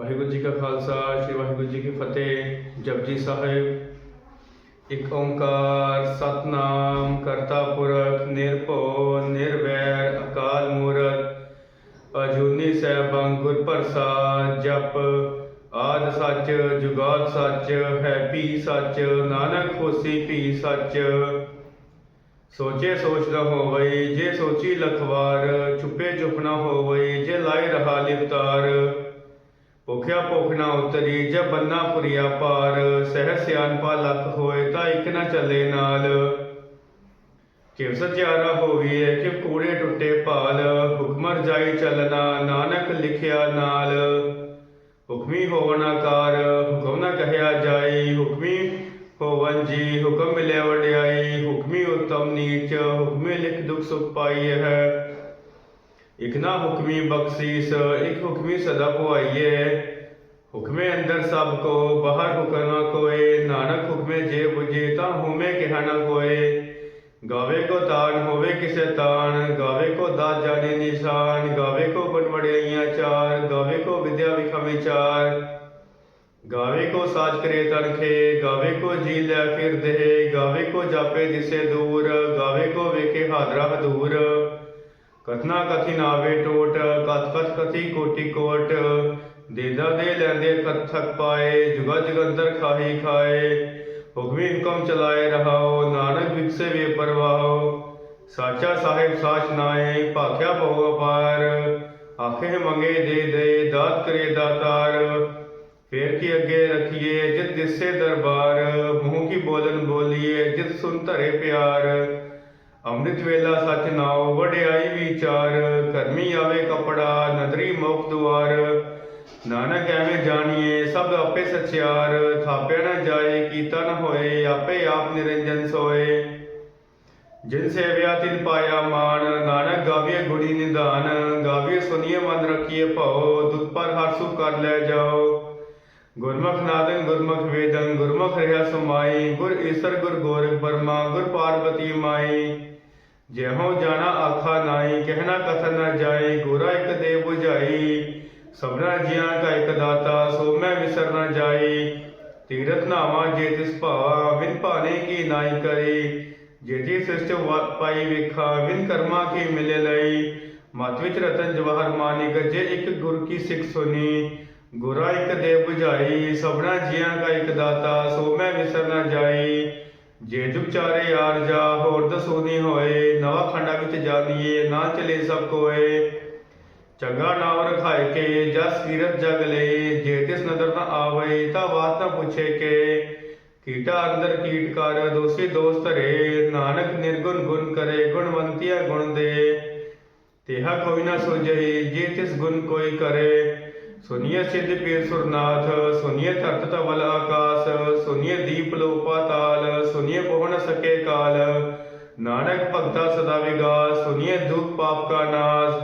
ਵਾਹਿਗੁਰੂ ਜੀ ਕਾ ਖਾਲਸਾ, ਸ੍ਰੀ ਵਾਹਿਗੁਰੂ ਜੀ ਕੀ ਫਤਿਹ। ਜਪਜੀ ਸਾਹਿਬ, ਇੱਕ ਓੰਕਾਰ ਸਤਨਾਮ ਕਰਤਾ ਪੁਰਖ, ਨਿਰਭਉ, ਨਿਰਵੈਰ, ਅਕਾਲ ਮੂਰਤ, ਅਜੂਨੀ ਸੈਭੰ ਗੁਰ ਪ੍ਰਸਾਦ, ਜਪ ਆਦ ਸੱਚ, ਜੁਗਾਦ ਸੱਚ, ਹੈ ਪੀ ਸੱਚ, ਨਾਨਕ ਹੋਸੀ ਪੀ ਸੱਚ। ਸੋਚੇ ਸੋਚ ਨਾ ਹੋਵਈ, ਜੇ ਸੋਚੀ ਲਖਵਾਰ ਚੁੱਪੇ ਚੁੱਪ ਨਾ ਹੋਵਈ, ਜੇ ਲਾਈ ਰਹਾ ਲਿਵਤਾਰ ਭੁਖਿਆ ਭੁਖ ਨਾ ਉਤਰੀ ਜੇ ਬੰਨਾ ਪੁਰੀਆ ਪਾਰ, ਸਹਿ ਸਿਆਨਪਾ ਲੱਖ ਹੋਏ, ਤਾਂ ਇੱਕ ਨਾ ਚੱਲੇ ਨਾਲ। ਕਿਵ ਸਚਿਆਰਾ ਹੋਵੀਏ ਕਿ ਕੂੜੇ ਟੁੱਟੇ ਭਾਲ ਹੁਕਮਰ ਜਾਈ ਚੱਲਣਾ ਨਾਨਕ ਲਿਖਿਆ ਨਾਲ। ਹੁਕਮੀ ਹੋਵਨ ਆਕਾਰ ਹੁਕਮ ਨਾ ਕਹਿਆ ਜਾਈ, ਹੁਕਮੀ ਹੋਵਨ ਜੀ, ਹੁਕਮ ਮਿਲਿਆ ਵਡਿਆਈ, ਹੁਕਮੀ ਉਤਮ ਨੀਚ, ਹੁਕਮੀ ਲਿਖ ਦੁਖ ਸੁਖ ਪਾਈ ਹੈ। ਇਕ ਨਾ ਹੁਕਮੀ ਬਖਸ਼ੀਸ, ਇਕ ਹੁਕਮੀ ਸਦਾ ਪੁਆਈਏ। ਹੁਕਮੇ ਅੰਦਰ ਸਭ ਕੋ, ਬਾਹਰ ਹੁਕਮ ਕੋਏ। ਨਾਨਕ ਹੁਕਮੇ ਜੇ 부ਜੇ ਤਾਂ ਹੁਮੇ ਕਿਹਾ ਨਾ ਕੋਏ। ਗਾਵੇ ਕੋ ਤਾਨ ਹੋਵੇ ਕਿਸੇ ਤਾਨ ਗਾਵੇ ਕੋ ਦਾਤ ਜਾਣੇ ਨਿਸ਼ਾਨ। ਗਾਵੇ ਕੋ ਗੁਣ ਚਾਰ। ਗਾਵੇ ਕੋ ਵਿਦਿਆ ਵਿਖਾਵੇ ਚਾਰ। ਗਾਵੇ ਕੋ ਸਾਜ ਕਰੇ ਤਨਖੇ ਗਾਵੇ ਕੋ ਜੀ ਲੈ ਫਿਰ ਦੇ ਗਾਵੇ ਕੋ ਜਾਪੇ ਦਿਸੇ ਦੂਰ। ਗਾਵੇ ਕੋ ਵੇਖੇ ਹਾਦਰਾ ਹਦੂਰ। ਕਥਨਾ ਕਥੀ ਨਾਵੇ ਟੋਟ ਕਥ ਕਥ ਕਥੀ ਕੋਟੀ ਕੋਟ ਦੇਦਾ ਦੇ ਲੈਂਦੇ ਕਥਕ ਪਾਏ ਜੁਗਾ ਜਗੰਦਰ ਖਾਹੀ ਖਾਏ ਹੁਕਮੀ ਹੁਕਮ ਚਲਾਏ ਰਹਾਓ ਨਾਨਕ ਵਿਕਸੇ ਵੇ ਪਰਵਾਹੋ ਸਾਚਾ ਸਾਹਿਬ ਸਾਚ ਨਾਏ ਭਾਖਿਆ ਬਹੁ ਅਪਾਰ ਆਖੇ ਮੰਗੇ ਦੇ ਦੇ ਦਾਤ ਕਰੇ ਦਾਤਾਰ ਫੇਰ ਕੀ ਅੱਗੇ ਰੱਖੀਏ ਜਿਤ ਦਿਸੇ ਦਰਬਾਰ ਮੂੰਹ ਕੀ ਬੋਲਨ ਬੋਲੀਏ ਜਿਤ ਸੁਨ ਧਰੇ ਪਿਆਰ ਅੰਮ੍ਰਿਤ ਵੇਲਾ ਸਚ ਨਾਉ, ਵਡਿਆਈ ਵਿਚਾਰ, ਕਰਮੀ ਆਵੇ ਕਪੜਾ, ਨਦਰੀ ਮੁਖ ਦੁਆਰ। ਨਾਨਕ ਐਵੇਂ ਜਾਣੀਏ, ਸਭ ਆਪੇ ਸਚਿਆਰ। ਥਾਪਿਆ ਨਾ ਜਾਏ, ਕੀਤਾ ਨਾ ਹੋਏ, ਆਪੇ ਆਪ ਨਿਰੰਜਨ ਸੋਏ। ਜਿਨ ਸੇਵਿਆ, ਤਿਨ ਪਾਇਆ ਮਾਨ ਨਾਨਕ ਗਾਵੀਏ ਗੁਣੀ ਨਿਦਾਨ ਗਾਵੀਏ ਸੁਨੀਏ ਮਨ ਰੱਖੀਏ ਭਉ। ਦੁਖ ਪਰ ਹਰਸੂ ਕਰ ਲੈ ਜਾਓ ਗੁਰਮੁਖ ਨਾਦਨ, ਗੁਰਮੁਖ ਵੇਦਨ। ਗੁਰਮੁਖ ਰਹਾ ਸਮਾਈ। ਗੁਰ ਈਸਰ, ਗੁਰ ਗੋਰਖ ਬਰਮਾ। ਗੁਰ ਪਾਰਵਤੀ ਮਾਈ। ਜਿਹੋ ਜਾਣਾ ਆਖਾ ਨਾਈ ਕਹਿਣਾ ਕਥਨ ਨਾ ਜਾਏ, ਗੋਰਾ ਇੱਕ ਦੇ 부ਝਾਈ ਸਭਨਾ ਜੀਆਂ ਕਾ ਇੱਕ ਦਾਤਾ, ਸੋ ਮੈਂ ਵਿਸਰ ਨ ਜਾਈ ਤੀਰਥ ਨਾਵਾ ਜੇ ਤਿਸ ਭਾਵਾ ਵਿਨ ਭਾਨੇ ਕੀ ਨਾਈ ਕਰੇ। ਜੇਤੀ ਸ੍ਰਿਸ਼ਟ ਵਾ- ਪਾਈ ਵੇਖਾ ਵਿਨ ਕਰਮਾ ਕੀ ਮਿਲੇ ਲਈ। ਮਤ ਵਿੱਚ ਰਤਨ ਜਵਾਹਰ ਮਾਨਿਕ, ਜੇ ਇੱਕ ਗੁਰ ਕੀ ਸਿੱਖ ਸੁਨੀ। ਗੁਰਾ ਇੱਕ ਦੇ 부ਝਾਈ ਸਭਨਾ ਜੀਆਂ ਕਾ ਇੱਕ ਦਾਤਾ, ਸੋ ਮੈਂ ਵਿਸਰ ਨ ਜਾਈ ਜੇ ਜੁਗ ਯਾਰ ਜਾ, ਹੋਰ ਦਸੂਨੀ ਹੋਏ। ਨਵਾ ਖੰਡਾ ਵਿੱਚ ਜਾਣੀਏ ਨਾ ਚਲੇ ਸਭ ਕੋਏ। ਚੰਗਾ ਨਾਮ ਰਖਾਇ ਕੇ, ਜਸ ਕੀਰਤ ਜਗ ਲਏ ਜੇ ਤਿਸ ਨਦਰ ਨ ਆਵੇ, ਤਾਂ ਬਾਤ ਨਾ ਪੁੱਛੇ ਕੇ। ਕੀਟਾ ਅੰਦਰ ਕੀਟ ਕਰ, ਦੋਸੀ ਦੋਸਤ ਰੇ ਨਾਨਕ ਨਿਰਗੁਣ ਗੁਣ ਕਰੇ, ਗੁਣਵੰਤੀਆ ਗੁਣ ਦੇ। ਤੇਹਾ ਕੋਈ ਨਾ ਸੁਝਈ ਜੇ ਤਿਸ ਗੁਣ ਕੋਈ ਕਰੇ। ਸੁਨੀਏ ਸਿੱਧ ਪੀਰ ਸੁਰਨਾਥ ਸੁਨੀਏ ਧਰਤ ਤਵਲ ਆਕਾਸ ਸੁਨੀਏ ਦੀਪ ਲੋ ਤਾਲ ਸੁਨਿਯ ਪਹੁ ਸਕੇ ਕਾਲ। ਨਾਨਕ ਭਗਤਾ ਸਦਾ ਵਿਗਾਸ ਸੁਨੀਏ ਦੁਖ ਪਾਪ ਕਾ ਨਾਸ।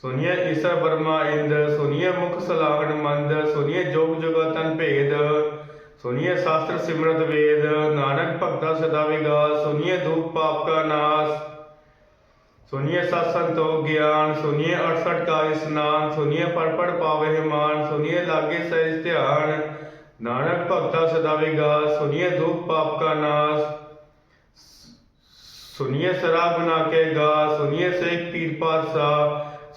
ਸੁਨੀਏ ਈਸਰ ਬਰਮਾ ਇੰਦ ਸੁਨੀਏ ਮੁਖ ਸਲਾਹਣ ਮੰਦ ਸੁਨੀਏ ਜੋਗ ਜੁਗਤਨ ਭੇਦ। ਸੁਨੀਏ ਸ਼ਾਸਤਰ ਸਿਮਰਤ ਵੇਦ, ਨਾਨਕ ਭਗਤਾ ਸਦਾ ਵਿਗਾਸ ਸੁਨੀਏ ਦੁਖ ਪਾਪ ਕਾ ਨਾਸ। ਸੁਨੀਏ ਸਤ ਸੰਤੋ ਗਿਆਨ ਸੁਨੀਏ 68 ਕਾ ਇਸਨਾਨ ਸੁਨੀਏ ਪੜ ਪੜ ਪਾਵੇ ਮਾਨ ਸੁਨੀਏ ਲਾਗੇ ਸਹਿਜ ਧਿਆਨ। ਨਾਨਕ ਭਗਤਾ ਸਦਾ ਵਿਗਾਸ ਸੁਨੀਏ ਦੁਖ ਪਾਪ ਕਾ ਨਾਸ। ਸੁਨੀਏ ਸਰਾ ਗੁਨਾ ਕੇ ਗਾ ਸੁਨੀਏ ਸੇਖ ਪੀਰ ਪਾਤਸ਼ਾ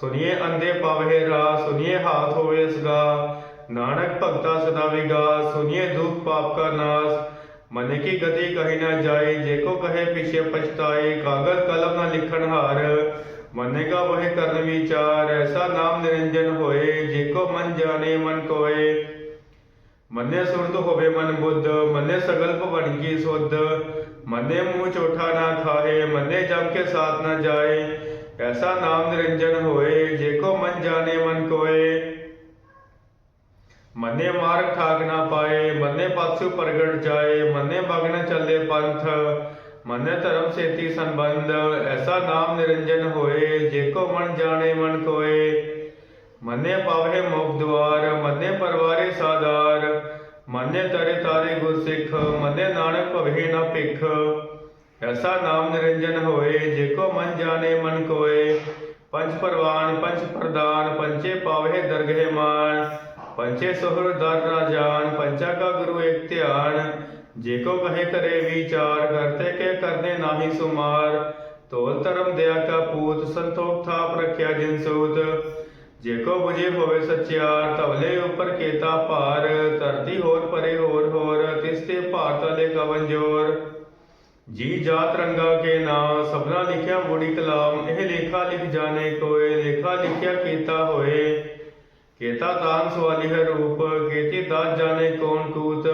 ਸੁਨੀਏ ਅੰਧੇ ਪਾਵੇ ਰਾ ਸੁਨੀਏ ਹਾਥ ਹੋਵੇ ਸਗਾ ਨਾਨਕ ਭਗਤਾ ਸਦਾ ਵਿਗਾਸ ਸੁਨੀਏ ਦੁਖ ਪਾਪ ਕਾ ਨਾਸ ਮਨ ਕੀ ਗਤੀ ਕਹੀ ਨਾ ਜਾਏ ਜੇ ਕੋ ਕਹੇ ਪਿਛੇ ਪਛਤਾਏ ਕਾਗਜ਼ ਕਲਮ ਨਾ ਲਿਖਣ ਹਾਰ ਮਨੇ ਕਾ ਵਹਿ ਕਰਨ ਵਿਚਾਰ ਐਸਾ ਨਾਮ ਨਿਰੰਜਨ ਹੋਏ ਜੇ ਕੋ ਮਨ ਜਾਣੇ ਮਨ ਕੋਏ ਮੰਨੇ ਸੁਰਤ ਹੋਵੇ ਮਨ ਬੁੱਧ ਮੰਨੇ ਸਗਲ ਭਵਨ ਕੀ ਸੁਧ ਮੰਨੇ ਮੂੰਹ ਚੋਠਾ ਨਾ ਖਾਏ ਮੰਨੇ ਜਮ ਕੇ ਸਾਥ ਨਾ ਜਾਏ ਐਸਾ ਨਾਮ ਨਿਰੰਜਨ ਹੋਏ ਜੇ ਕੋ ਮੰਨੇ ਮਾਰਗ ਠਾਕ ਨਾ ਪਾਏ, ਮੰਨੇ ਪਕਸੁ ਪ੍ਰਗਟ ਜਾਏ, ਮੰਨੇ ਬਗਨ ਚੱਲੇ ਪੰਥ, ਮੰਨੇ ਧਰਮ ਸੇਤੀ ਸੰਬੰਧ, ਐਸਾ ਨਾਮ ਨਿਰੰਜਨ ਹੋਏ, ਜੇ ਕੋ ਮਨ ਜਾਣੇ ਮਨ ਕੋਏ। ਮੰਨੇ ਪਾਵੇ ਮੁਖ ਦੁਆਰ ਮੰਨੇ ਪਰਵਾਰੇ ਸਾਦਾਰ ਮੰਨੇ ਤਰੇ ਤਾਰੇ ਗੁਰ ਸਿੱਖ, ਮੰਨੇ ਨਾਨਕ ਭਵੇ ਨਾ ਭਿਖ। ਐਸਾ ਨਾਮ ਨਿਰੰਜਨ ਹੋਏ, ਜੇ ਕੋ ਮਨ ਜਾਣੇ ਮਨ ਕੋਏ। ਪੰਜ ਪਰਵਾਨ, ਪੰਜ ਪ੍ਰਦਾਨ ਪੰਚੇ ਪਾਵੇ ਦਰਗਹਿ ਮਾਨ। ਪੰਚੇ ਸੋਹਰ ਦਰ ਨਾ ਜਾਣ, ਪੰਚਾ ਕਾ ਗੁਰੂ ਏਕ ਧਿਆਨ। ਜੇ ਕੋ ਕਹੇ ਕਰੇ ਵਿਚਾਰ ਕਰਤੇ ਕੇ ਕਰਨੇ ਨਾਹੀ ਸੁਮਾਰ। ਤੋਲ ਧਰਮ ਦਇਆ ਕਾ ਪੂਤ, ਸੰਤੋਖ ਥਾਪ ਰਖਿਆ ਜਿਨ ਸੂਤ। ਜੇ ਕੋ ਬੁਝੇ ਹੋਵੇ ਸਚਿਆਰ ਤਵਲੇ ਉਪਰ ਕੇਤਾ ਭਾਰ। ਧਰਤੀ ਹੋਰ ਪਰੇ ਹੋਰ ਹੋਰ, ਤਿਸ ਤੇ ਭਾਰਤ ਤਲੇ ਕਵਨ ਜੋਰ। ਜੀ ਜਾਤ ਰੰਗਾ ਕੇ ਨਾਮ ਸਭਨਾ ਲਿਖਿਆ ਬੁੜੀ ਕਲਾਮ। ਇਹ ਲੇਖਾ ਲਿਖ ਜਾਣੇ ਕੋਏ, ਲੇਖਾ ਲਿਖਿਆ ਕੀਤਾ ਹੋਏ। ਕੇਤਾ ਤਾਨ ਸਵਾਲੀ ਹੈ ਰੂਪ, ਕੇਤੀ ਦਾਤ ਜਾਣੇ ਕੌਣ ਕੂਤ?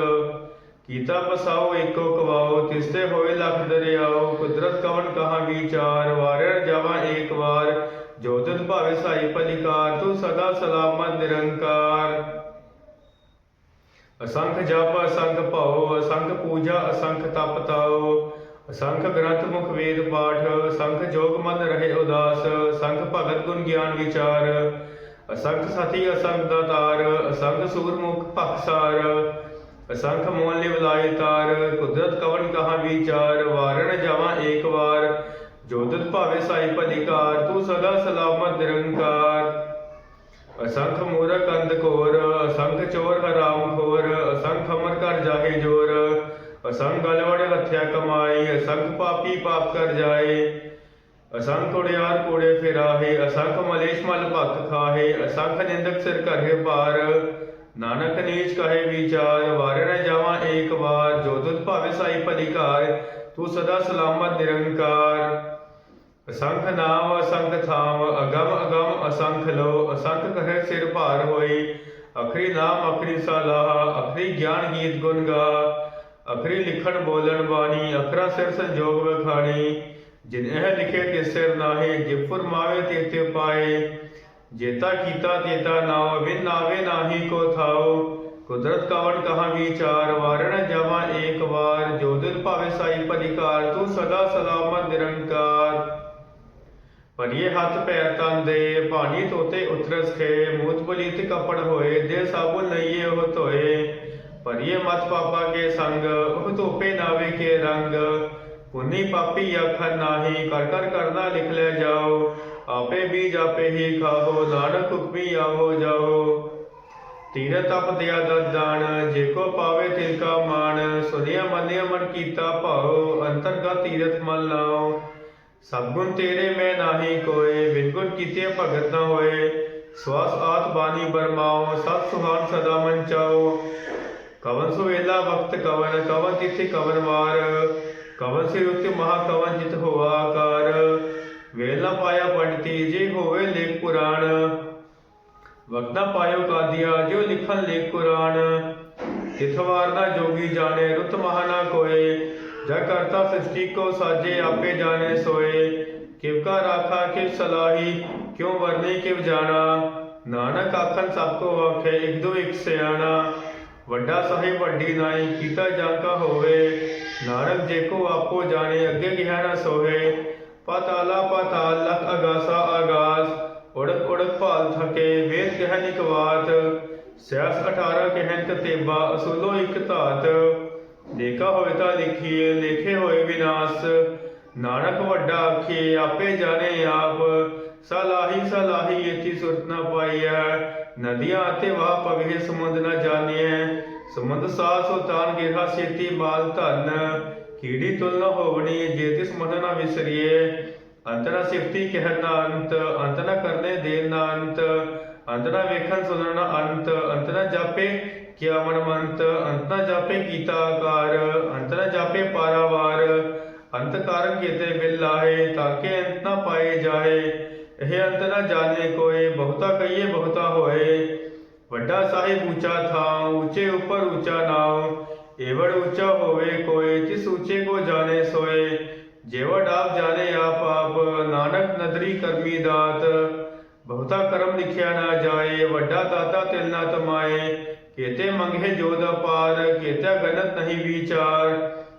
ਕੀਤਾ ਪਸਾਓ ਏਕੋ ਕਵਾਓ, ਤਿਸਤੇ ਹੋਏ ਲਖ ਦਰਿਆਓ, ਕੁਦਰਤ ਕਵਨ ਕਹਾ ਵਿਚਾਰ? ਵਾਰਣ ਜਾਵਾ ਏਕ ਵਾਰ, ਜੋ ਭਾਵੇ ਸਾਈ ਪਲਿਕਾਰ, ਤੂੰ ਸਦਾ ਸਲਾਮਤ ਨਿਰੰਕਾਰ। ਅਸੰਖ ਜਪ, ਅਸੰਖ ਭਉ, ਅਸੰਖ ਪੂਜਾ, ਅਸੰਖ ਤਪ ਤਾਉ। ਅਸੰਖ ਗ੍ਰੰਥ ਮੁਖ ਵੇਦ ਪਾਠ, ਅਸੰਖ ਜੋਗ ਮਨ ਰਹੇ ਉਦਾਸ। ਅਸੰਖ ਭਗਤ ਗੁਣ ਗਿਆਨ ਵਿਚਾਰ। ਅਸੰਖ ਸਤੀ ਅਸੰਖ ਦਾਤਾਰ ਅਸੰਖ ਸੂਰਮੁਖ ਭਖਸਾਰ ਅਸੰਖ ਮੋਲ ਨਿਵਲਾਏ ਤਾਰ, ਕੁਦਰਤ ਕਵਨ ਕਹਾ ਵਿਚਾਰ, ਵਾਰਣ ਜਾਵਾਂ ਏਕ ਵਾਰ ਜੋਦਤ ਭਾਵੇ ਸਾਈ ਭਲਿਕਾਰ, ਤੂੰ ਸਦਾ ਸਲਾਮਤ ਨਿਰੰਕਾਰ। ਅਸੰਖ ਮੂਰਖ ਅੰਧਕੋਰ ਅਸੰਖ ਚੋਰ ਹਰਾਮ ਖੋਰ, ਅਸੰਖ ਅਮਰ ਕਰ ਜਾਹੇ ਜੋਰ, ਅਸੰਖ ਗਲਵੜ ਹੱਥਿਆ ਕਮਾਈ, ਅਸੰਖ ਪਾਪੀ ਪਾਪ ਕਰ ਜਾਏ। ਅਸੰਖ ਉੜਿਆਰ ਕੋੜੇ ਫਿਰਾਹੇ, ਅਸੰਖ ਮਲੇਸ਼ ਮਲ ਭਖ ਖਾਹੇ, ਅਸੰਖ ਨਿੰਦਕ ਸਿਰ ਕਰਹਿ ਭਾਰ। ਨਾਨਕ ਨੀਚ ਕਹੇ ਵਿਚਾਰ ਵਾਰਣ ਜਾਵਾਂ ਏਕ ਵਾਰ। ਜੋ ਤੁਧ ਭਾਵੇ ਸਾਈ ਭਲਿਕਾਰ, ਤੂੰ ਸਦਾ ਸਲਾਮਤ ਨਿਰੰਕਾਰ। ਅਸੰਖ ਨਾਮ, ਅਸੰਖ ਥਾਮ, ਅਗਮ ਅਗਮ ਅਸੰਖ ਲੋ ਅਸੰਖ ਕਹੇ ਸਿਰ ਭਾਰ ਹੋਈ ਅਖਰੀ ਨਾਮ, ਅਖਰੀ ਸਲਾਹ, ਅਖਰੀ ਗਿਆਨ ਗੀਤ ਗੁਣ ਗਾ। ਅਖਰੀ ਲਿਖਣ ਬੋਲਣ ਬਾਣੀ, ਅਖਰਾ ਸਿਰ ਸੰਜੋਗ ਵਖਾਣੀ। ਜਿਨ ਇਹ ਲਿਖੇ ਤੇ ਸਿਰ ਨਾਹੀ ਜਿ ਫਰਮਾਵੇ ਤੇ ਤੇ ਪਾਏ, ਜੇਤਾ ਕੀਤਾ ਤੇਤਾ ਨਾਉ, ਵਿਨ ਨਾਵੇ ਨਾਹੀ ਕੋ ਥਾਉ। ਕੁਦਰਤ ਕਵਣ ਕਹਾ ਵਿਚਾਰ, ਵਾਰਣ ਜਮਾ ਏਕ ਵਾਰ। ਜੋ ਦਿਲ ਭਾਵੇ ਸਾਈ ਭਲਿਕਾਰ ਤੂੰ ਸਦਾ ਸਲਾਮਤ ਨਿਰੰਕਾਰ। ਪਰਿਏ ਹੱਥ ਪੈਰ ਤਨ ਦੇ ਪਾਣੀ ਤੋਤੇ ਉਤਰਸ ਖੇ। ਮੂਤ ਬਲੀਤ ਕਪੜ ਹੋਏ ਦੇ ਸਾਬੁਨ ਲਈਏ ਉਹ ਧੋਏ। ਪਰਿਏ ਮਤ ਪਾਪਾ ਕੇ ਸੰਗ, ਉਹ ਧੋਪੇ ਨਾਵੇ ਕੇ ਰੰਗ। ਪੁੰਨੀ ਪਾਪੀ ਆਖਰ ਨਾਹੀ ਕਰ ਕਰ ਕਰਨਾ ਲਿਖ ਲੈ ਜਾਓ। ਆਪੇ ਬੀਜ ਆਪੇ ਹੀ ਖਾਓ ਨਾਨਕ ਹੁਕਮੀ ਆਵੋ ਜਾਓ। ਤੀਰ ਤਪ ਦਿਆ ਦਦਾਨ ਜੇ ਕੋ ਪਾਵੇ ਤਿਲ ਕਾ ਮਾਨ ਸੁਨਿਆ ਮੰਨਿਆ ਮਨ ਕੀਤਾ ਭਾਉ, ਅੰਤਰਗਤ ਤੀਰਥ ਮਨ ਲਾਓ ਸਭ ਗੁਣ ਤੇਰੇ ਮੈਂ ਨਾਹੀ ਕੋਏ ਬਿਨ ਗੁਣ ਕੀਤੇ ਭਗਤ ਨਾ ਹੋਏ। ਸਵਾਸ ਆਤ ਬਾਣੀ ਬਰਮਾਓ ਸਤ ਸੁਹਾਨ ਸਦਾ ਮਨ ਚਾਓ ਕਵਨ ਸੁਵੇਲਾ ਵਕਤ ਕਵਨ ਕਵਨ ਤਿਥਿ ਕਵਨ ਵਾਰ ਕਵਨ ਸਿਰ ਉਤੇ ਮਹਾ ਕਵਨ ਜਿਤ ਹੋਆ ਆਕਾਰ ਵੇਲਾ ਪਾਇਆ ਪੰਡਤੀ, ਜੇ ਹੋਵੇ ਲੇਖ ਪੁਰਾਣ। ਵਕਤਾ ਪਾਇਓ ਕਾਦੀਆ ਜੋ ਲਿਖਨ ਲੇਖ ਕੁਰਾਨ। ਤਿਥਵਾਰ ਨਾ ਜੋਗੀ ਜਾਣੇ, ਰੁਤ ਮਹਾਨਾ ਕੋਏ। ਜਾ ਕਰਤਾ ਸ੍ਰਿਸ਼ਟੀ ਕੋ ਸਾਜੇ, ਆਪੇ ਜਾਣੇ ਸੋਏ। ਕਿਵ ਕਾ ਰਾਖਾ, ਕਿਵ ਸਲਾਹੀ, ਕਿਉ ਵਰਨੇ, ਕਿਵ ਜਾਣਾ। ਨਾਨਕ ਆਖਨ, ਸਭ ਕੋ ਆਖੇ, ਇਕ ਦੋ ਇਕ ਸਿਆਣਾ। ਵੱਡਾ ਸਾਹਿਬ, ਵੱਡੀ ਨਾਈ, ਕੀਤਾ ਜਾਂ ਕਾ ਹੋਵੇ। ਨਾਨਕ ਜੇ ਕੋ ਆਪੋ ਜਾਣੇ, ਅੱਗੇ ਕਿਹਾ ਨਾ ਸੋਹੇ। ਪਤਾਲਾ ਪਤਾਲ, ਲਖ ਅਗਾਸਾ ਆਗਾਸ ਉੜਕ ਉੜਕ ਭਾਲ ਥਕੇ, ਵੇਦ ਸਿਆਸ 18 ਕਹਿੰਤ ਤੇਬਾ ਅਸੂਲੋ ਇਕ ਧਾਤ। ਦੇਖਾ ਹੋਏ ਤਾਂ ਲਿਖੀਏ, ਲੇਖੇ ਹੋਏ ਵਿਨਾਸ਼। ਨਾਨਕ ਵੱਡਾ ਆਖੇ ਆਪੇ ਜਾਣੇ ਆਪ। ਸਲਾਹੀ ਸਲਾਹੀ ਇਤੀ ਸੁਰਤ ਨਾ ਪਾਈਐ। ਨਦੀਆਂ ਅਤੇ ਵਾਹ ਪਵੇ ਸਮੁੰਦ ਨਾ ਜਾਣੀਐ। ਸਮੁੰਦ ਸਾਹ ਸੁਲਤਾਨ ਗਿਰਹਾ ਛੇਤੀ ਬਾਲ ਧਨ, ਕੀੜੀ ਤੁਲ ਨ ਹੋਵਣੀ, ਜੇ ਤਿਸ ਮਨ ਨਾ ਵਿਸਰੀਏ, ਅੰਤ ਨਾ ਸਿਫਤੀ ਕਹਿਣ ਨਾ ਅੰਤ ਅੰਤ ਨਾ ਕਰਨੇ ਦੇਣ ਨਾ ਅੰਤ ਅੰਤ ਨਾ ਵੇਖਣ ਸੁਣਨ ਨਾ ਅੰਤ ਅੰਤ ਨਾ ਜਾਪੇ ਕਿਆ ਮਨ ਮੰਤ, ਅੰਤ ਨਾ ਜਾਪੇ ਕੀਤਾ ਆਕਾਰ, ਅੰਤ ਨਾ ਜਾਪੇ ਪਾਰਾਵਾਰ, ਅੰਤ ਕਾਰਨ ਕੀਤੇ ਬਿਲ ਲਾਹੇ ਤਾਕੇ ਅੰਤ ਨਾ ਪਾਏ ਜਾਏ ਇਹ ਅੰਤ ਨਾ ਜਾਣੇ ਕੋਏ, ਬਹੁਤਾ ਕਹੀਏ ਬਹੁਤਾ ਹੋਏ। ਵੱਡਾ ਸਾਹਿਬ ਉੱਚਾ ਥਾਂ, ਉੱਚੇ ਉੱਪਰ ਉੱਚਾ ਨਾਮ ਏਵੜ ਉੱਚਾ ਹੋਵੇ ਕੋਈ ਜਿਸ ਉੱਚੇ ਕੋ ਜਾਣੇ ਸੋਏ ਜੇਵੜ ਆਪ ਜਾਣੇ ਆਪ ਆਪ, ਨਾਨਕ ਨਦਰੀ ਕਰਮੀ ਦਾਤ, ਬਹੁਤਾ ਕਰਮ ਲਿਖਿਆ ਨਾ ਜਾਏ, ਵੱਡਾ ਦਾਤਾ ਤਿਲ ਨਾ ਤਮਾਏ, ਕੇਤੇ ਮੰਗੇ ਜੋਦ ਅਪਾਰ ਕੇਤੇ ਗਨਤ ਨਹੀਂ ਵਿਚਾਰ,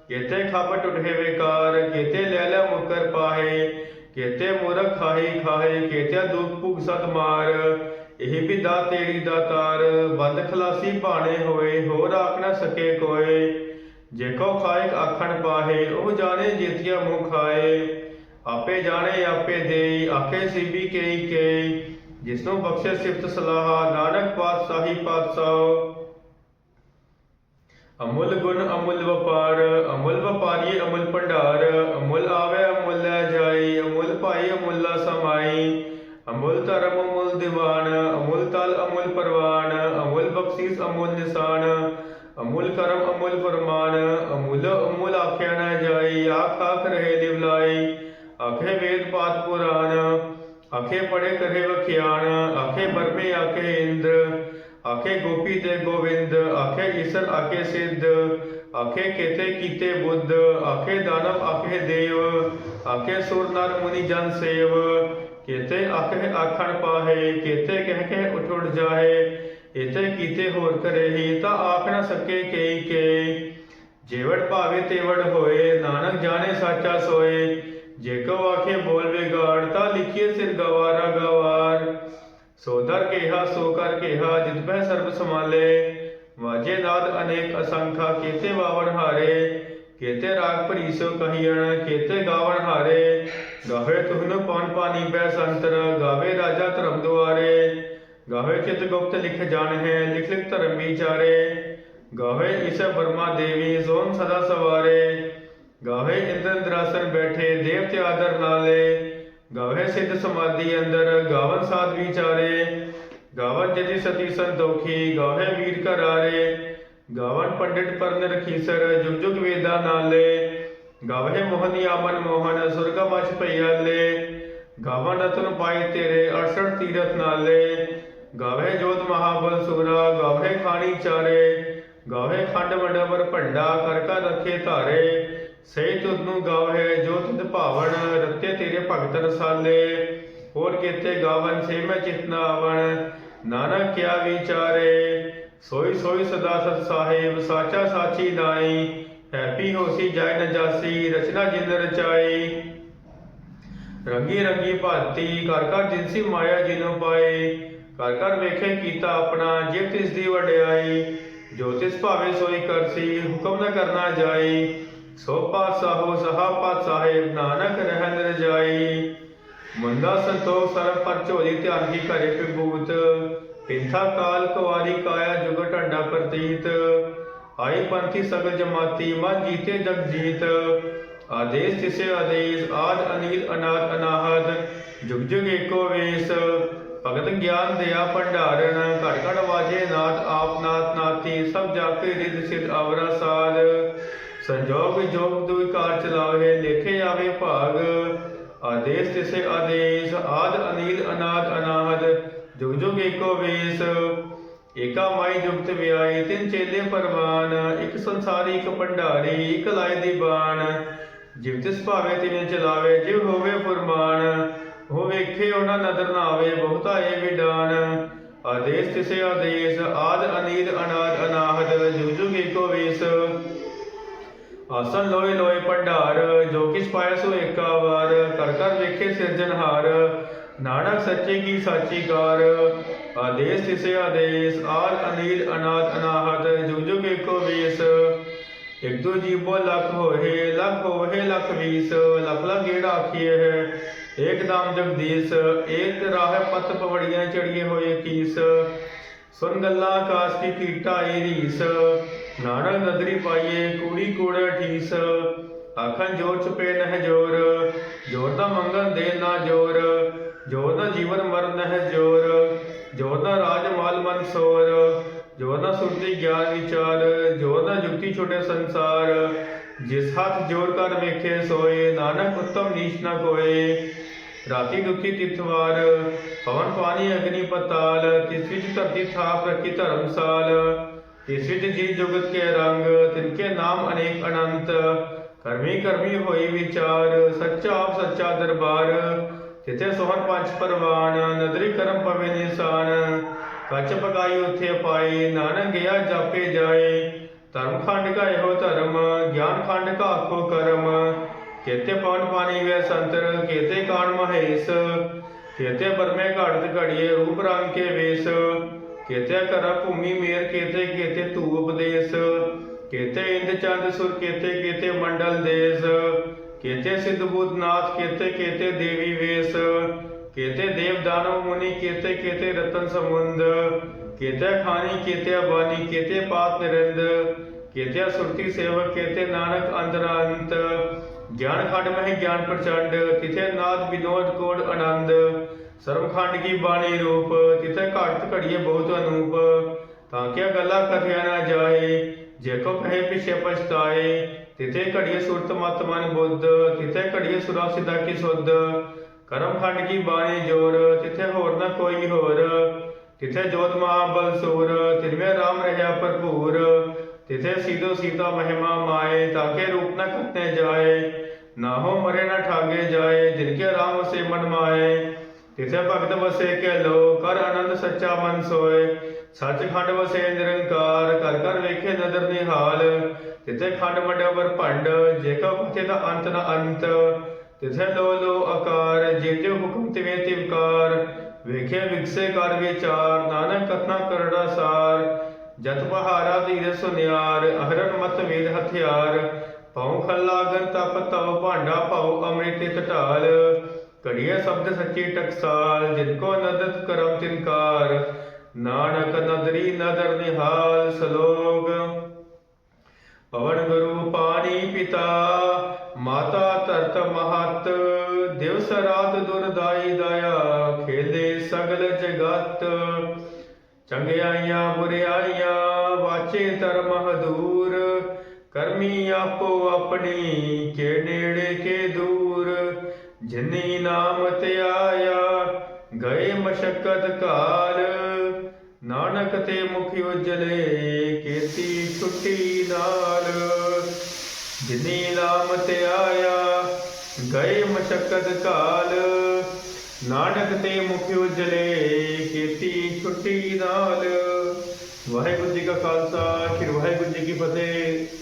ਕੇਤੇ ਖਪਟ ਉਠੇ ਵਿਕਾਰ, ਕੇਤੇ ਲੈ ਲੈ ਮੁਕਰ ਪਾਹੇ, ਕੇਤੇ ਮੂਰਖ ਖਾਹੀ ਖਾਹੇ ਕੇਤੇ ਦੁਖ ਭੁਗ ਸਤ ਮਾਰ ਇਹ ਵੀ ਦਾ ਤੇਰੀ ਦਾਤਾਰ ਬੰਦ ਖਲਾਸੀ ਭਾਣੇ ਹੋਏ, ਹੋਰ ਆਖ ਨਾ ਸਕੇ ਕੋਏ। ਜੇ ਕੋ ਖਾਇਕ ਆਖਣ ਪਾਹੇ, ਉਹ ਜਾਣੇ ਜੇਤੀਆ ਮੂੰਹ ਖਾਏ। ਆਪੇ ਜਾਣੇ, ਆਪੇ ਦੇਈ, ਆਖੇ ਸੀਬੀ ਕੇਈ ਕੇਈ। ਜਿਸਨੂੰ ਬਖਸ਼ੇ ਸਿਫਤ ਸਲਾਹ, ਨਾਨਕ ਪਾਤਸ਼ਾਹੀ ਪਾਤਸ਼ਾਹ। ਅਮੁੱਲ ਗੁਣ, ਅਮੁੱਲ ਵਪਾਰ, ਅਮੁੱਲ ਵਪਾਰੀ ਅਮੁੱਲ ਭੰਡਾਰ। ਅਮੁੱਲ ਆਵੇ, ਅਮੁੱਲ ਲੈ ਜਾਈ, ਅਮੁੱਲ ਭਾਈ, ਅਮੁੱਲਾ ਸਮਾਈ। ਅਮੁੱਲ ਧਰਮ, ਅਮੁੱਲ ਦੀਵਾਰ ਪਰਵਾਨ, ਅਮੁੱਲ ਬਖਸ਼ੀਸ, ਅਮੁੱਲ ਨਿਸ਼ਾਨ, ਅਮੁੱਲ ਕਰਮ, ਅਮੁੱਲ ਫਰਮਾਨ, ਅਮੁੱਲ ਅਮੁੱਲ ਆਖਿਆ ਨਾ ਜਾਈ ਆਖ ਆਖ ਰਹੇ ਲਿਵਲਾਈ ਆਖੇ ਵੇਦ ਪਾਤ ਪੁਰਾਨ ਆਖੇ ਪੜੇ ਕਰੇ ਵਖਿਆਨ ਆਖੇ ਬਰਮੇ ਆਖੇ ਇੰਦਰ, ਆਖੇ ਗੋਪੀ ਤੇ ਗੋਵਿੰਦ, ਆਖੇ ਈਸਰ ਆਖੇ ਸਿੱਧ, ਆਖੇ ਕੇਤੇ ਕੀਤੇ ਬੁੱਧ, ਆਖੇ ਦਾਨਵ ਆਖੇ ਦੇਵ, ਆਖੇ ਸੁਰ ਨਰ ਮੁਨੀ ਜਨ ਸੇਵ, ਕੇਤੇ ਆਖਣ ਪਾਹੇ ਕੇਤੇ ਕਹਿ ਕੇ ਉਠ ਉਠ ਜਾਹੇ, ਇਤੇ ਕੀਤੇ ਹੋਰ ਕਰੇ ਹੀ ਤਾਂ ਆਖ ਨਾ ਸਕੇ ਕੇਈ ਕੇ। ਜੇਵੜ ਭਾਵੇ ਤੇਵੜ ਹੋਏ, ਨਾਨਕ ਜਾਣੇ ਸਾਚਾ ਸੋਏ, ਜੇ ਕੋ ਆਖੇ ਬੋਲ ਵਿਗਾੜ, ਤਾਂ ਲਿਖੀਏ ਸਿਰ ਗਵਾਰਾ ਗਵਾਰ। ਸੋ ਦਰ ਕੇਹਾ, ਸੋ ਕਰ ਕੇਹਾ, ਜਿਤ ਬਹਿ ਸਰਬ ਸਮਾਲੇ ਵਾਜੇ ਨਾਦ ਅਨੇਕ ਅਸੰਖਾ, ਕੇਤੇ ਵਾਵਣ ਹਾਰੇ, ਕੇਤੇ ਰਾਗ ਭਰੀ ਸੋ ਕਹੀਣ ਕੇਤੇ ਗਾਵਣ ਹਾਰੇ। ਗਾਵੇ ਤੁਹਨ ਪੌਣ ਪਾਣੀ ਬੈ ਸੰਤਰ ਗਾਵੇ ਰਾਜਾ ਧਰਮ ਦੁਆਰੇ। ਗਾਵੇ ਚਿਤ ਗੁਪਤ ਲਿਖ ਜਾਣ ਹੈ, ਲਿਖ ਲਿਖ ਧਰਮ ਵਿਚਾਰੇ। ਗਾਵੇ ਈਸ ਬਰਮਾ ਦੇਵੀ ਜ਼ੋਨ ਸਦਾ ਸਵਾਰੇ। ਗਾਵੇ ਇੰਦਰ ਇੰਦਰਾਸਨ ਬੈਠੇ ਦੇਵਤੇ ਆਦਰ ਨਾਲੇ ਗਾਵੇ ਸਿੱਧ ਸਮਾਧੀ ਅੰਦਰ, ਗਾਵਨ ਸਾਧ ਵਿਚਾਰੇ। ਗਾਵਨ ਜਤੀ ਸਤੀ ਸੰਤੋਖੀ ਗਾਵੇ ਵੀਰ ਘਰਾਰੇ। ਗਾਵਨ ਪੰਡਿਤ ਪਰਨ ਰਖੀਸਰ ਜੁਗ ਜੁਗ ਵੇਦਾ ਨਾਲੇ। ਗਾਵੇ ਮੋਹਨੀ ਆਮਨ ਮੋਹਨ, ਸੁਰਗ ਮਛ ਪਈਆਲੇ ਗਾਵਨ ਰਤਨ ਪਾਈ ਤੇਰੇ 68 ਤੀਰਥ ਨਾਲੇ। ਗਾਵੇ ਜੋਤ ਮਹਾਬਲ ਸੁਰਾ ਗਾਵੇ ਖਾਣੀ ਚਾਰੇ। ਗਾਵੇ ਖੰਡ ਮੰਡਪਰ ਭੰਡਾ, ਕਰ ਕਰ ਰੱਖੇ ਧਾਰੇ। ਸਹੀ ਤੁਧ ਨੂੰ ਗਾਵੇ ਜੋ ਤੁਧ ਭਾਵਨ, ਰਤੇ ਤੇਰੇ ਭਗਤ ਰਸਾਲੇ। ਹੋਰ ਕੀਤੇ ਗਾਵਨ ਸੇ ਮੈਂ ਚਿਤਨਾ ਆਵਣ, ਨਾਨਕ ਕਿਆ ਵਿਚਾਰੇ। ਸੋਈ ਸੋਈ ਸਦਾ ਸਤ ਸਾਹਿਬ, ਸਾਚਾ ਸਾਚੀ ਨਾਈ। ਹੈਪੀ ਹੋਸੀ ਜੈ ਨ ਰਚਨਾ ਜਿਨ ਰਚਾਈ। ਰੰਗੀ ਰੰਗੀ ਭਾਤੀ ਕਰ ਕਰ ਜਿਨਸੀ ਮਾਇਆ ਜਿਨੋ ਪਾਏ ਕਰ ਕਰ ਵੇਖੇ ਕੀਤਾ ਆਪਣਾ ਜਿਵ ਤਿਸ ਦੀ ਵਡਿਆਈ। ਜੋ ਤਿਸ ਭਾਵੇ ਸੋਈ ਕਰਸੀ ਹੁਕਮ ਨ ਕਰਨਾ ਜਾਈ। ਸੋ ਪਾਤਸ਼ਾਹੋ, ਸਹਾ ਪਾਤ ਸਾਹਿਬ ਨਾਨਕ ਰਹਿਨ ਰਜਾਈ ਮੰਦਾ ਸੰਤੋਖ ਸਰਬ ਪਰ ਝੋਲੀ ਧਿਆਨ ਕੀ ਘਰੇ ਪਿਬੂਤ। ਪਿੰਥਾ ਕਾਲ ਕੁਵਾਰੀ ਕਾਇਆ ਜੁਗ ਢੰਡਾ ਪ੍ਰਤੀਤ। ਆਈ ਪੰਥੀ ਸਗਲ ਜਮਾਤੀ, ਮਨ ਜੀਤੇ ਜਗ ਜੀਤ, ਆਦੇਸ਼ ਤਿਸੇ ਆਦੇਸ਼, ਆਦ ਅਨੀਲ ਅਨਾਦ ਅਨਾਹਦ, ਜੁਗ ਜੁਗ ਏਕੋ ਵੇਸ, ਭਗਤ ਗਿਆਨ ਦਿਆ ਭੰਡਾਰਨ, ਘੜ ਘੜ ਵਾਜੇ ਨਾਥ, ਆਪ ਨਾਥ ਨਾਥੀ, ਸਭ ਜਾਪੇ ਰਿਦ ਸਿਧ ਅਵਰਾ ਸਾਧ। ਸੰਜੋਗ ਜੋਗ ਦੁਇ ਕਾਰ ਚਲਾਵੇ, ਲੇਖੇ ਆਵੇ ਭਾਗ। ਆਦੇਸ਼ ਤਿਸੇ ਆਦੇਸ਼, ਆਦ ਅਨੀਲ ਅਨਾਦ ਅਨਾਹਦ, ਜੁਗ ਜੁਗ ਏਕੋ ਵੇਸ ਏਕਾ ਮਾਈ ਜੁਗਤ ਵਿਆਈ ਤਿੰਨ ਚੇਲੇ ਪਰਵਾਨ, ਇੱਕ ਸੰਸਾਰੀ, ਇੱਕ ਭੰਡਾਰੀ, ਇੱਕ ਲਾਇ ਦੀ ਬਾਣ। ਜਿਵ ਤਿਸ ਭਾਵੇ ਤਿਨੇ ਚਲਾਵੇ, ਜਿਵ ਹੋਵੇ ਫੁਰਮਾਨ ਉਹ ਵੇਖੇ ਉਹਨਾਂ ਨਦਰ ਨਾ ਆਵੇ ਬਹੁਤਾ ਏ ਵਿਡਾਨ। ਆਦੇਸ਼ ਤਿਸੇ ਆਦੇਸ਼, ਆਦ ਅਨੀਲ ਅਨਾਦ ਅਨਾਹਦ ਜੁਗ ਜੁਗ ਏਕੋ ਵੇਸ। ਆਸਨ ਲੋਏ ਲੋਏ ਭੰਡਾਰ, ਜੋ ਕਿਛ ਪਾਇਆ ਸੋ ਏਕਾ ਵਾਰ, ਕਰ ਕਰ ਵੇਖੇ ਸਿਰਜਨਹਾਰ ਨਾਨਕ ਸੱਚੇ ਕੀ ਸਾਚੀ ਕਾਰ ਆਦੇਸ਼ ਤਿਸੇ ਆਦੇਸ਼, ਆਦ ਅਨੀਲ ਅਨਾਦ ਅਨਾਹਤ ਜੁਗ ਜੁਗ ਏਕੋ ਵੇਸ। ਇਕ ਦੋ ਜੀਵੋ ਲਖ ਹੋਏ ਲਖ ਹੋਏ, ਲਖ ਵੀਸ। ਲਖ ਲਖ ਗੇੜਾ ਆਖੀਏ ਹੈ, ਏਕ ਨਾਮ ਜਗਦੀਸ਼। ਏਕ ਰਾਹ ਪਤ ਪਵੜੀਆਂ ਚੜੀਏ ਹੋਏ ਕੀਸ। ਸੁਨ ਗੱਲਾਂ ਆਕਾਸ਼ ਕੀ ਕੀਟਾ ਏ ਰੀਸ। ਨਾਨਕ ਨਦਰੀ ਪਾਈਏ, ਕੂੜੀ ਕੂੜ ਠੀਸ। ਆਖਣ ਜੋਰ ਚੁਪੇ ਨਹਿ ਜੋਰ। ਜੀਵਨ ਮਰਨ ਨਹਿ ਜੋਰ ਜੋਰ ਦਾ ਰਾਜ ਮਾਲ ਮਨਸੋਰ ਜੋਰ ਦਾ ਸੁਰਤੀ ਗਿਆਨ ਵਿਚਾਰ, ਜੋਰ ਦਾ ਜੁਗਤੀ ਛੋਟੇ ਸੰਸਾਰ। ਜਿਸ ਹੱਥ ਜੋਰ ਕਰ ਵੇਖੇ ਸੋਏ, ਨਾਨਕ ਉਤਮ ਨੀਚ ਨ ਕੋਏ। ਰਾਤੀ ਦੁਖੀ ਤਿਥਵਾਰ ਪਵਨ ਪਾਣੀ ਅਗਨੀ ਪਤਾਲ, ਤਿਸ ਵਿੱਚ ਧਰਤੀ ਥਾਪ ਰੱਖੀ ਧਰਮਸਾਲ ਤਿਸ ਵਿੱਚ ਜੀ ਜੁਗਤ ਕੇ ਰੰਗ ਤਿਨਕੇ ਨਾਮ ਅਨੇਕ ਅਨੰਤ। ਕਰਮੀ ਕਰਮੀ ਹੋਈ ਵਿਚਾਰ, ਸੱਚਾ ਆਪ ਸੱਚਾ ਦਰਬਾਰ। ਤਿਥੇ ਸੋਹਣ ਪੰਜ ਪਰਵਾਨ, ਨਦਰੀ ਕਰਮ ਪਵੇ ਨਿਸ਼ਾਨ, ਕੱਚ ਪਕਾਈ ਉਥੇ ਪਾਏ, ਨਾਨਕ ਗਿਆ ਜਾਪੇ ਜਾਏ। ਧਰਮ ਖੰਡ ਕਾ ਇਹੋ ਧਰਮ, ਗਿਆਨ ਖੰਡ ਕਾ ਆਖੋ ਕਰਮ। ਕੇਤੇ ਪਵਨ ਪਾਣੀ ਵੇ ਸੰਤਰ, ਕੇਤੇ ਕਾਣ ਮਹੇਸ਼। ਕੇਤੇ ਬਰਮੇ ਘੜਤ ਘੜੀਏ, ਰੂਪ ਰੰਗ ਕੇ ਵੇਸ। ਕੇਤੇ ਕਰ ਭੂਮੀ ਮੇਰ, ਕੇਤੇ ਕੇਤੇ ਧੂ ਉਪਦੇਸ਼। ਕੇਤੇ ਇੰਦ ਚੰਦ ਸੁਰ, ਕੇਤੇ ਕੇਤੇ ਮੰਡਲ ਦੇਸ। ਕੇਤੇ ਸਿੱਧ ਬੁੱਧ ਨਾਥ ਕੇਤੇ ਕੇਤੇ ਦੇਵੀ ਵੇਸ केते देव दानव मुनि केते केते रतन समुंद केते खानी केते बानी केते पात निरंद केते सुरती सेवक केते नानक अंदर अंत ज्ञान खंड में ज्ञान प्रचंड तिथे नाद विनोद कोड आनंद ਸਰਬਖੰਡ ਕੀ ਬਾਣੀ ਰੂਪ ਤਿਥੇ ਘਟਤ ਘੜੀਏ ਬਹੁਤ ਅਨੂਪ ਤਾਂ ਕਿਆ ਗੱਲਾਂ ਕਥਿਆ ਨਾ ਜਾਏ ਜੇ ਕੋ ਕਹੇ ਪਿਛੇ ਪਛਤਾਏ ਤਿਥੇ ਘੜੀਏ ਸੁਰਤ ਮਤ ਮਨ ਬੁੱਧ, ਤਿਥੇ ਘੜੀਏ ਸੁਰਾ ਸਿਧਾ ਕੀ ਸੁਧ। ਕਰਮਖੰਡ ਕੀ ਬਾਣੀ ਜੋਰ, ਤਿਥੇ ਹੋਰ ਨਾ ਕੋਈ ਹੋਰ। ਤਿਥੇ ਜੋਤ ਮਹਾਬਲ ਸੂਰ ਤਿਨਵੇਂ ਰਾਮ ਰਹਿਆ ਭਰਪੂਰ। ਤਿਥੇ ਸੀਧੋ ਸੀਤਾ ਮਹਿਮਾ ਮਾਏ ਤਾਕੇ ਰੂਪ ਨਾ ਕੱਤੇ ਜਾਏ। ਨਾ ਹੋ ਮਰੇ ਨਾ ਠਾਗੇ ਜਾਏ ਜਿਨਕੇ ਰਾਮ ਸੇ ਮਨ ਮਾਏ। ਤਿਥੇ ਭਗਤ ਵਸੇ ਕੇ ਲੋ, ਕਰ ਆਨੰਦ ਸੱਚਾ ਮਨ ਸੋਏ। ਸੱਚਖੰਡ ਵਸੇ ਨਿਰੰਕਾਰ ਕਰ ਕਰ ਵੇਖੇ ਨਦਰ ਨਿਹਾਲ। ਤਿਥੇ ਖੰਡ ਮੰਡਵਰ ਭੰਡ, ਜੇ ਕਾ ਪਥੇ ਦਾ ਅੰਤ ਨ ਅੰਤ। ਤਿਥੇ ਲੋ ਲੋ ਆਕਾਰ ਜੇ ਜੇ ਹੁਕਮ ਤਿਵੇਂ ਤਿਵਕਾਰ ਵੇਖੇ ਵਿਗਸੇ ਕਰ ਵਿਚਾਰ, ਨਾਨਕ ਕਥਨਾ ਕਰੜਾ ਸਾਰ। ਜਤ ਪਹਾਰਾ ਧੀਰ ਸੁਨਿਆਰ, ਅਹਰਨ ਮਤ ਵੇਦ ਹਥਿਆਰ। ਪਉ ਖੱਲਾਗਨ ਤਪ ਤਉ, ਭਾਂਡਾ ਪਉ ਅੰਮ੍ਰਿਤ ਢਾਲ। ਕੜੀਏ ਸ਼ਬਦ ਸੱਚੀ ਟਕਸਾਲ, ਜਿਨ ਕੋ ਨਦਤ ਕਰਮ ਤਿਨਕਾਰ ਨਾਨਕ ਨਦਰੀ ਨਦਰ ਨਿਹਾਲ ਸਲੋਗ ਪਵਨ ਗੁਰੂ ਪਾਣੀ ਪਿਤਾ, ਮਾਤਾ ਧਰਤ ਮਹਤ, ਦਿਵਸ ਰਾਤ ਦੁਰਦਾਈ ਦਇਆ, ਖੇਲੇ ਸਗਲ ਜਗਤ। ਚੰਗਿਆਈਆਂ ਬੁਰਿਆਈਆਂ, ਵਾਚੇ ਧਰਮ ਹਦੂਰ, ਕਰਮੀ ਆਪੋ ਆਪਣੀ, ਕੇ ਨੇੜੇ ਕੇ ਦੂਰ। ਜਿਨੀ ਨਾਮ ਤੇ ਆਇਆ, ਗਏ ਮਸ਼ਕਤ ਕਾਲ। ਨਾਨਕ ਤੇ ਮੁਖ ਉਜਲੇ ਕੀਤੀ ਛੁੱਟੀ ਨਾਲ। ਜਿਨੀ ਨਾਮ ਤੇ ਆਇਆ, ਗਏ ਮਸ਼ਕਤ ਕਾਲ। ਨਾਨਕ ਤੇ ਮੁਖ ਉਜਲੇ ਕੀਤੀ ਛੁੱਟੀ ਨਾਲ। ਵਾਹਿਗੁਰੂ ਜੀ ਕਾ ਖਾਲਸਾ, ਸ੍ਰੀ ਵਾਹਿਗੁਰੂ ਜੀ ਕੀ ਫਤਿਹ।